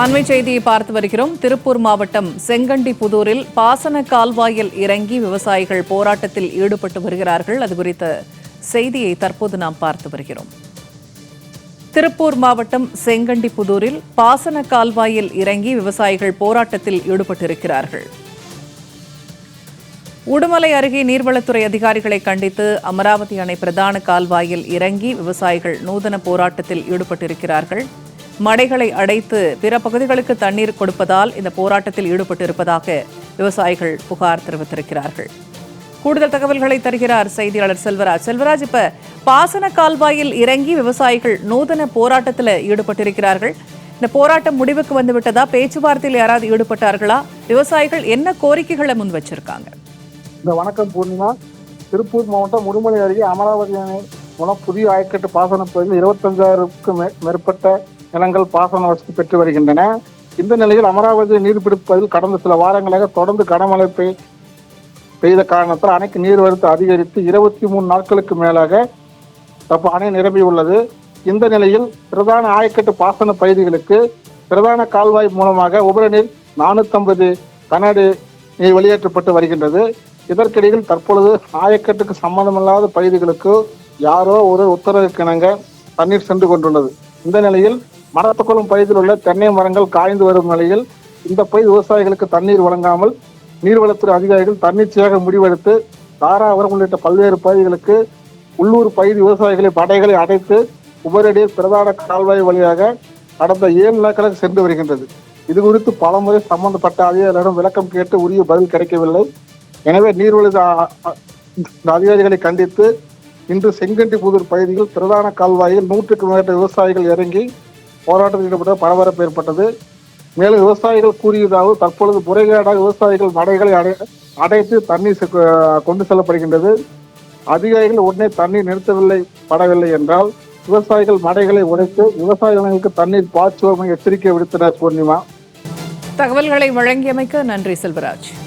அண்மை செய்தியை பார்த்து வருகிறோம். திருப்பூர் மாவட்டம் செங்கண்டி புதூரில் பாசன கால்வாயில் இறங்கி விவசாயிகள் போராட்டத்தில் ஈடுபட்டு வருகிறார்கள். அது குறித்த செய்தியை தற்போது நாம் பார்த்து வருகிறோம். திருப்பூர் மாவட்டம் செங்கண்டி புதூரில் பாசன கால்வாயில் இறங்கி விவசாயிகள் போராட்டத்தில் ஈடுபட்டிருக்கிறார்கள். உடுமலை அருகே நீர்வளத்துறை அதிகாரிகளை கண்டித்து அமராவதி அணை பிரதான கால்வாயில் இறங்கி விவசாயிகள் நூதன போராட்டத்தில் ஈடுபட்டிருக்கிறார்கள். மடைகளை அடைத்து பிற பகுதிகளுக்கு தண்ணீர் கொடுப்பதால் இந்த போராட்டத்தில் ஈடுபட்டிருப்பதாக விவசாயிகள் புகார் தெரிவித்திருக்கிறார்கள். கூடுதல் தகவல்களை தருகிறார் செய்தியாளர் செல்வராஜ். செல்வராஜ் இப்ப பாசன கால்வாயில் இறங்கி விவசாயிகள் நூதன போராட்டத்தில் ஈடுபட்டிருக்கிறார்கள். இந்த போராட்டம் முடிவுக்கு வந்து விட்டதா பேச்சுவார்த்தையில் யாராவது ஈடுபட்டார்களா? விவசாயிகள் என்ன கோரிக்கைகளை முன் வச்சிருக்காங்க? இந்த வணக்கம் பூர்ணிமா. திருப்பூர் மாவட்டம் முதுமலை அருகே அமராவதி அணை மூலம் புதிய ஆயக்கட்டு பாசன பகுதியில் இருபத்தஞ்சாயிரத்துக்கும் மேற்பட்ட நிலங்கள் பாசன வசதி பெற்று வருகின்றன. இந்த நிலையில் அமராவதி நீர்பிடிப்பதில் கடந்த சில வாரங்களாக தொடர்ந்து கனமழை பெய் பெய்த காரணத்தால் அணைக்கு நீர்வரத்து அதிகரித்து இருபத்தி மூணு நாட்களுக்கு மேலாக தப்பு அணை நிரம்பியுள்ளது இந்த நிலையில் பிரதான ஆயக்கட்டு பாசன பகுதிகளுக்கு பிரதான கால்வாய் மூலமாக உபரிநீர் நானூற்றம்பது கனஅடி நீர் வெளியேற்றப்பட்டு வருகின்றது. இதற்கிடையில் தற்பொழுது ஆயக்கட்டுக்கு சம்பந்தமில்லாத பகுதிகளுக்கு யாரோ ஒரு உத்தரவுக்கிணங்க தண்ணீர் சென்று கொண்டுள்ளது. இந்த நிலையில் மரத்துக்குளம் பகுதியில் உள்ள தென்னை மரங்கள் காய்ந்து வரும் நிலையில் இந்த பகுதி விவசாயிகளுக்கு தண்ணீர் வழங்காமல் நீர்வளத்துறை அதிகாரிகள் தன்னிச்சையாக முடிவெடுத்து தாராபுரம் உள்ளிட்ட பல்வேறு பகுதிகளுக்கு உள்ளூர் பகுதி விவசாயிகளை படைகளை அடைத்து உபரடியில் பிரதான கால்வாய் வழியாக கடந்த ஏழு நாட்களுக்கு சென்று வருகின்றது. இது குறித்து பலமுறை சம்பந்தப்பட்ட அதிகாரிகளிடம் விளக்கம் கேட்டு உரிய பதில் கிடைக்கவில்லை. எனவே நீர்வழி இந்த அதிகாரிகளை கண்டித்து இன்று செங்கண்டிபுதூர் பகுதியில் பிரதான கால்வாயில் நூற்றுக்கும் மேற்பட்ட விவசாயிகள் இறங்கி போராட்டத்தில் ஈடுபட்ட பரபரப்பு ஏற்பட்டது. மேலும் விவசாயிகள் கூறியதாவது தற்பொழுது முறைகேடாக விவசாயிகள் மடைகளை அடை அடைத்து தண்ணீர் செ- கொண்டு செல்லப்படுகின்றது. அதிகாரிகள் உடனே தண்ணீர் நிறுத்தவில்லை படவில்லை என்றால் விவசாயிகள் மடைகளை உடைத்து விவசாயிகளுக்கு தண்ணீர் பாய்ச்சுவோம் எச்சரிக்கை விடுத்தனர் பூர்ணிமா. தகவல்களை வழங்கியமைக்க நன்றி செல்வராஜ்.